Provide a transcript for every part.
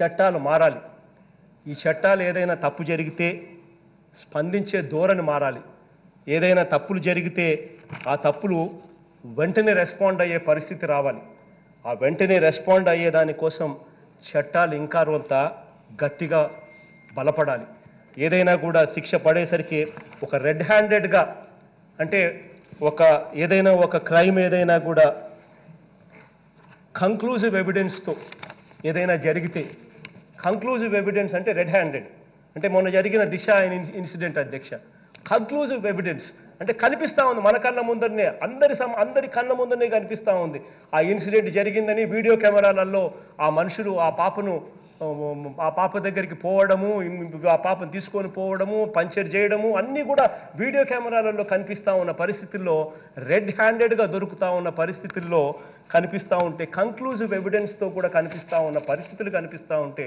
చట్టాలు మారాలి. ఈ చట్టాలు ఏదైనా తప్పు జరిగితే స్పందించే ధోరణి మారాలి. ఏదైనా తప్పులు జరిగితే ఆ తప్పులు వెంటనే రెస్పాండ్ అయ్యే పరిస్థితి రావాలి. ఆ వెంటనే రెస్పాండ్ అయ్యే దానికోసం చట్టాలు ఇంకా కొంత గట్టిగా బలపడాలి. ఏదైనా కూడా శిక్ష పడేసరికి ఒక రెడ్ హ్యాండెడ్గా అంటే ఒక ఏదైనా ఒక క్రైమ్ ఏదైనా కూడా కంక్లూజివ్ ఎవిడెన్స్తో ఏదైనా జరిగితే కంక్లూజివ్ ఎవిడెన్స్ అంటే రెడ్ హ్యాండెడ్ అంటే మొన్న జరిగిన దిశ ఇన్- ఇన్సిడెంట్ అధ్యక్ష. కంక్లూజివ్ ఎవిడెన్స్ అంటే కనిపిస్తా ఉంది మన కళ్ళ ముందరనే. అందరి సమ అందరి కళ్ళ ముందరనే కనిపిస్తూ ఉంది. ఆ ఇన్సిడెంట్ జరిగిందని వీడియో కెమెరాలలో ఆ మనుషులు ఆ పాపను ఆ పాప దగ్గరికి పోవడము ఆ పాపను తీసుకొని పోవడము పంచర్ చేయడము అన్నీ కూడా వీడియో కెమెరాలలో కనిపిస్తా ఉన్న పరిస్థితుల్లో రెడ్ హ్యాండెడ్గా దొరుకుతూ ఉన్న పరిస్థితుల్లో కనిపిస్తూ ఉంటే కంక్లూజివ్ ఎవిడెన్స్తో కూడా కనిపిస్తూ ఉన్న పరిస్థితులు కనిపిస్తూ ఉంటే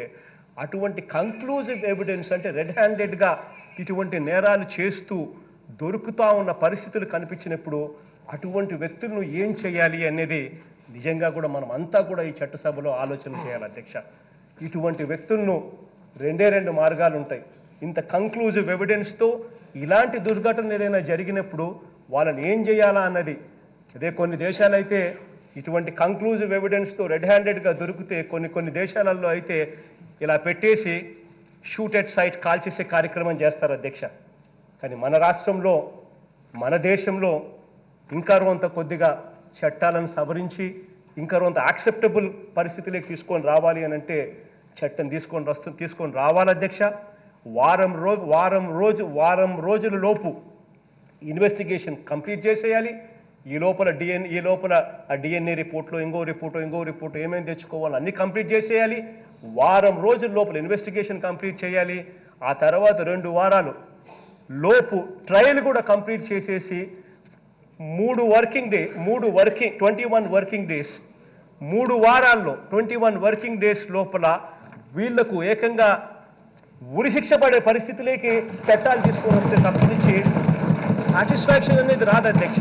అటువంటి కంక్లూజివ్ ఎవిడెన్స్ అంటే రెడ్ హ్యాండెడ్గా ఇటువంటి నేరాలు చేస్తూ దొరుకుతూ ఉన్న పరిస్థితులు కనిపించినప్పుడు అటువంటి వ్యక్తులను ఏం చేయాలి అనేది నిజంగా కూడా మనం అంతా కూడా ఈ చట్టసభలో ఆలోచన చేయాలి అధ్యక్ష. ఇటువంటి వ్యక్తులను రెండే రెండు మార్గాలు ఉంటాయి. ఇంత కంక్లూజివ్ ఎవిడెన్స్తో ఇలాంటి దుర్ఘటన ఏదైనా జరిగినప్పుడు వాళ్ళని ఏం చేయాలా అన్నది అదే కొన్ని దేశాలైతే ఇటువంటి కంక్లూజివ్ ఎవిడెన్స్తో రెడ్ హ్యాండెడ్గా దొరికితే కొన్ని కొన్ని దేశాలలో అయితే ఇలా పెట్టేసి షూట్ ఎట్ సైట్ కాల్చేసే కార్యక్రమం చేస్తారు అధ్యక్ష. కానీ మన రాష్ట్రంలో మన దేశంలో ఇంకా కొంత కొద్దిగా చట్టాలను సవరించి ఇంకా కొంత యాక్సెప్టబుల్ పరిస్థితిలోకి తీసుకొని రావాలి అని అంటే చట్టం తీసుకొని వస్తు తీసుకొని రావాలి అధ్యక్ష. వారం రోజు వారం రోజు వారం రోజుల లోపు ఇన్వెస్టిగేషన్ కంప్లీట్ చేసేయాలి. ఈ లోపల డిఎన్ ఈ లోపల ఆ డిఎన్ఏ రిపోర్ట్లో ఇంకో రిపోర్టు ఇంకో రిపోర్టు ఏమేమి తెచ్చుకోవాలో అన్ని కంప్లీట్ చేసేయాలి. వారం రోజుల లోపల ఇన్వెస్టిగేషన్ కంప్లీట్ చేయాలి. ఆ తర్వాత రెండు వారాలు లోపు ట్రయల్ కూడా కంప్లీట్ చేసేసి మూడు వర్కింగ్ డే మూడు working twenty one working days మూడు వారాల్లో ట్వంటీ వన్ వర్కింగ్ డేస్ లోపల వీళ్ళకు ఏకంగా ఉరిశిక్ష పడే పరిస్థితిలోకి చట్టాలు తీసుకొని వస్తే తప్ప నుంచి సాటిస్ఫాక్షన్ అనేది రాదు అధ్యక్ష.